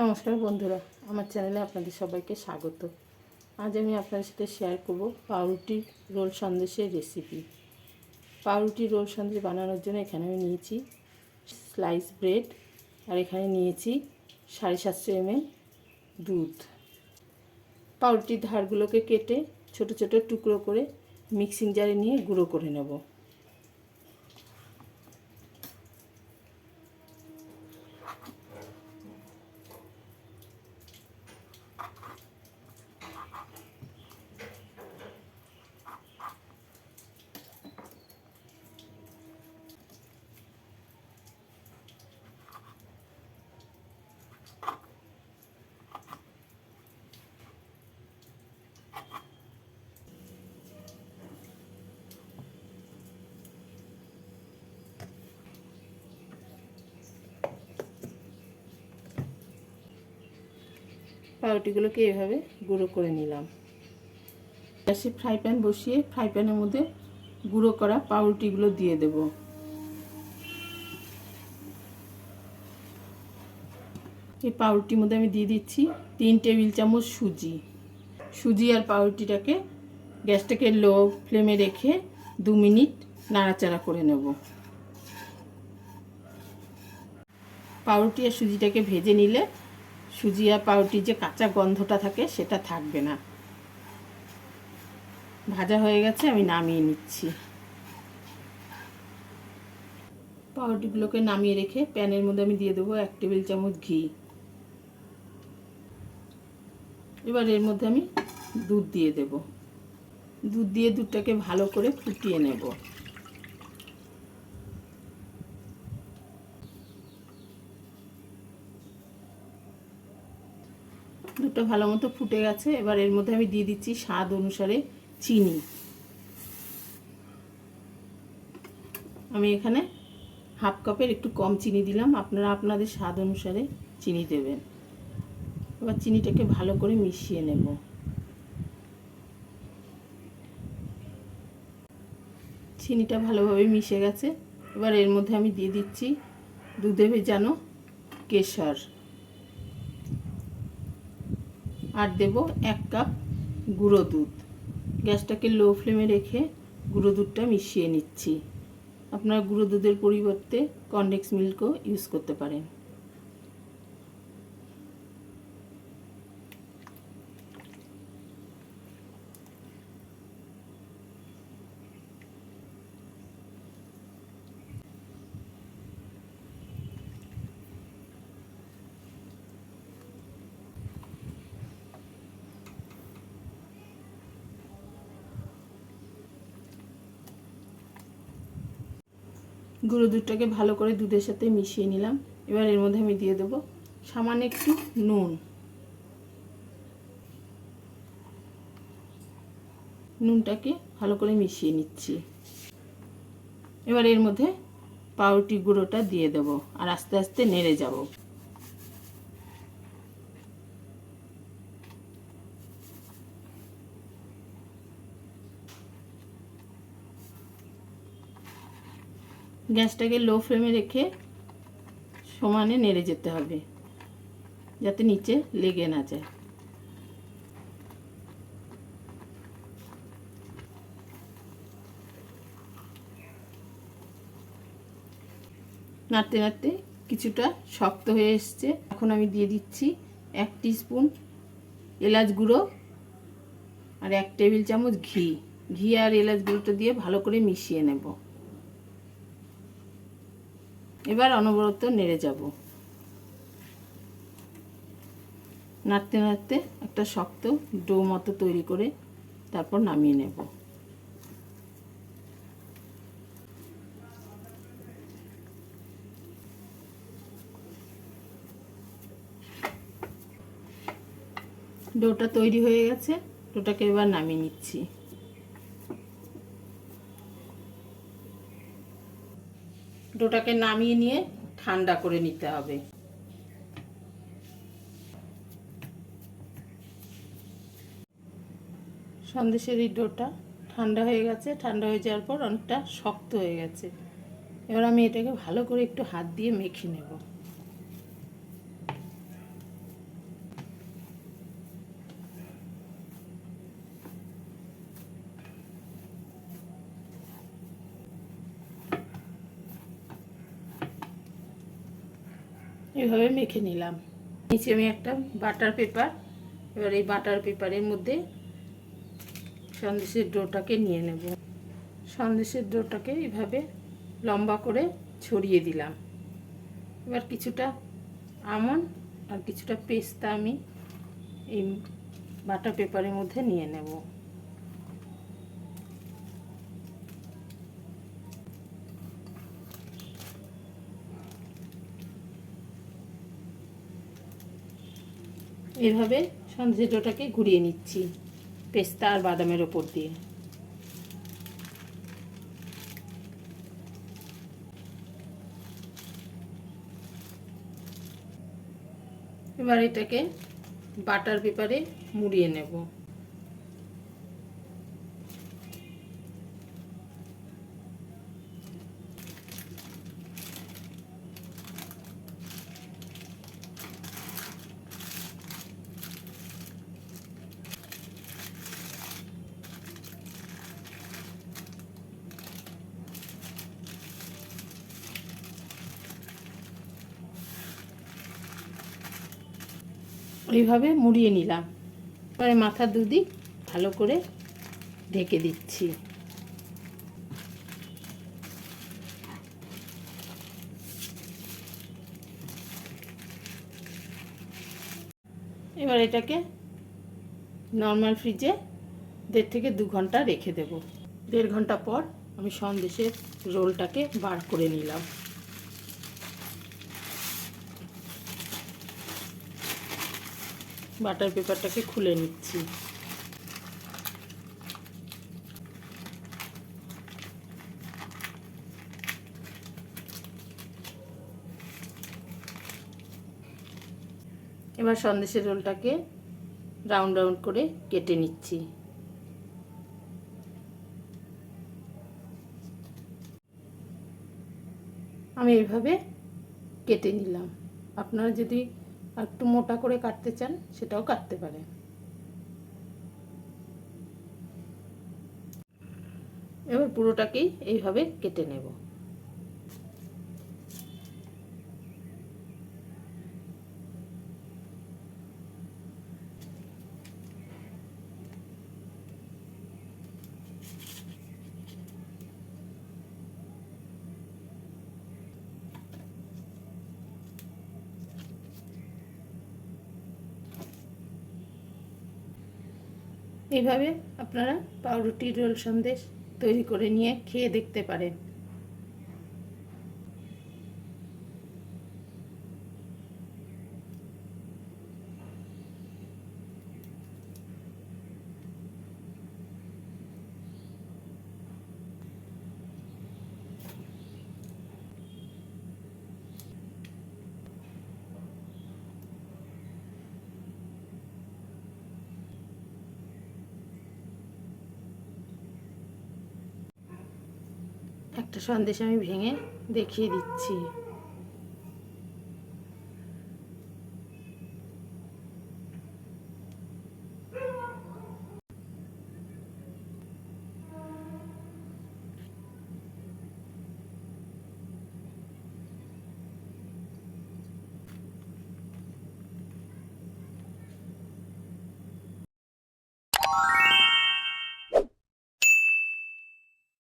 নমস্কার বন্ধুরা, আমার চ্যানেলে আপনাদের সবাইকে স্বাগত। আজ আমি আপনাদের সাথে শেয়ার করব পাউরুটির রোল সন্দেশের রেসিপি পাউরুটি রোল সন্দেশ বানানোর জন্য এখানে আমি নিয়েছি স্লাইস ব্রেড আর এখানে নিয়েছি সাড়ে সাতশো এমএল দুধ। পাউরুটির ধারগুলোকে কেটে ছোট ছোট টুকরো করে মিক্সিং জারে নিয়ে গুঁড়ো করে নেব। পাউরুটিগুলোকে এভাবে গুঁড়ো করে নিলাম। গ্যাসে ফ্রাই প্যান বসিয়ে ফ্রাই প্যানের মধ্যে গুঁড়ো করা পাউরুটিগুলো দিয়ে দেব। এই পাউরুটির মধ্যে আমি দিয়ে দিচ্ছি তিন টেবিল চামচ সুজি। সুজি আর পাউরুটিটাকে গ্যাসটাকে লো ফ্লেমে রেখে দু মিনিট নাড়াচাড়া করে নেব। পাউরুটি আর সুজিটাকে ভেজে নিলে সুজি আর পাউরুটির যে কাঁচা গন্ধটা থাকে, সেটা থাকবে না। ভাজা হয়ে গেছে, আমি নামিয়ে নিচ্ছি। পাউরুটিগুলোকে নামিয়ে রেখে প্যানের মধ্যে আমি দিয়ে দেবো এক টেবিল চামচ ঘি। এবার এর মধ্যে আমি দুধ দিয়ে দেব। দুধ দিয়ে দুধটাকে ভালো করে ফুটিয়ে নেব। দুধটা ভালো মতো ফুটে গেছে। এবার এর মধ্যে আমি দিয়ে দিচ্ছি স্বাদ অনুসারে চিনি। আমি এখানে হাফ কাপের একটু কম চিনি দিলাম। আপনারা আপনাদের স্বাদ অনুসারে চিনি দেবেন। এবার চিনিটাকে ভালো করে মিশিয়ে নেব। চিনিটা ভালোভাবে মিশে গেছে। এবার এর মধ্যে আমি দিয়ে দিচ্ছি দুধে ভেজানো কেশর। আর দেব এক কাপ গুঁড়ো দুধ। গ্যাসটাকে লো ফ্লেমে রেখে গুঁড়ো দুধটা মিশিয়ে নিচ্ছি। আপনারা গুঁড়ো দুধের পরিবর্তে কনডেক্স মিল্কও ইউজ করতে পারেন। গুঁড়ো দুধটাকে ভালো করে দুধের সাথে মিশিয়ে নিলাম। এবার এর মধ্যে আমি দিয়ে দেবো সামান্য একটু নুন। নুনটাকে ভালো করে মিশিয়ে নিচ্ছি। এবার এর মধ্যে পাউরুটি গুঁড়োটা দিয়ে দেব আর আস্তে আস্তে নেড়ে যাব। গ্যাসটাকে লো ফ্লেমে রেখে সমানে নেড়ে যেতে হবে, যাতে নিচে লেগে না যায়। নাড়তে নাড়তে কিছুটা শক্ত হয়ে এসছে। এখন আমি দিয়ে দিচ্ছি এক স্পুন এলাচ গুঁড়ো আর এক টেবিল চামচ ঘি। ঘি আর এলাচ গুঁড়োটা দিয়ে ভালো করে মিশিয়ে নেব। এবার অনবরত নেড়ে যাব। নাড়তে নাড়তে একটা শক্ত ডো মতো তৈরি করে তারপর নামিয়ে নেব। ডোটা তৈরি হয়ে গেছে, ডোটাকে এবার নামিয়ে নিচ্ছি। ডোটাকে নামিয়ে নিয়ে ঠান্ডা করে নিতে হবে। সন্দেশের এই ডোটা ঠান্ডা হয়ে গেছে। ঠান্ডা হয়ে যাওয়ার পর অনেকটা শক্ত হয়ে গেছে। এবার আমি এটাকে ভালো করে একটু হাত দিয়ে মেখে নেব। এভাবে মেখে নিলাম। নিচে আমি একটা বাটার পেপার, এবার এই বাটার পেপারের মধ্যে সন্দেশের ডোটাকে নিয়ে নেব। সন্দেশের ডোটাকে এভাবে লম্বা করে ছড়িয়ে দিলাম। এবার কিছুটা আমন্ড আর কিছুটা পেস্তা আমি এই বাটার পেপারের মধ্যে নিয়ে নেব। এইভাবে সন্দেশের ডোটাকে ঘুরিয়ে নিচ্ছি, পেস্তা আর বাদামের ওপর দিয়ে। এবার এটাকে বাটার পেপারে মুড়িয়ে নেব। এইভাবে মুড়িয়ে নিলাম। এবারে মাথার দুদিক ভালো করে ঢেকে দিচ্ছি। এবার এটাকে নর্মাল ফ্রিজে দেড় থেকে দু ঘণ্টা রেখে দেব। দেড় ঘণ্টা পর আমি সন্দেশের রোলটাকে বার করে নিলাম। বাটার পেপারটাকে খুলে নিচ্ছি। এবার সন্দেশের রোলটাকে রাউন্ড রাউন্ড করে কেটে নিচ্ছি। আমি এইভাবে কেটে নিলাম। আপনারা যদি একটু মোটা করে কাটতে চান সেটাও কাটতে পারেন এবার পুরোটাকেই এইভাবে কেটে নেব। এইভাবে আপনারা পাউরুটি রোল সন্দেশ তৈরি করে নিয়ে খেয়ে দেখতে পারেন। একটা সন্দেশ আমি ভেঙে দেখিয়ে দিচ্ছি।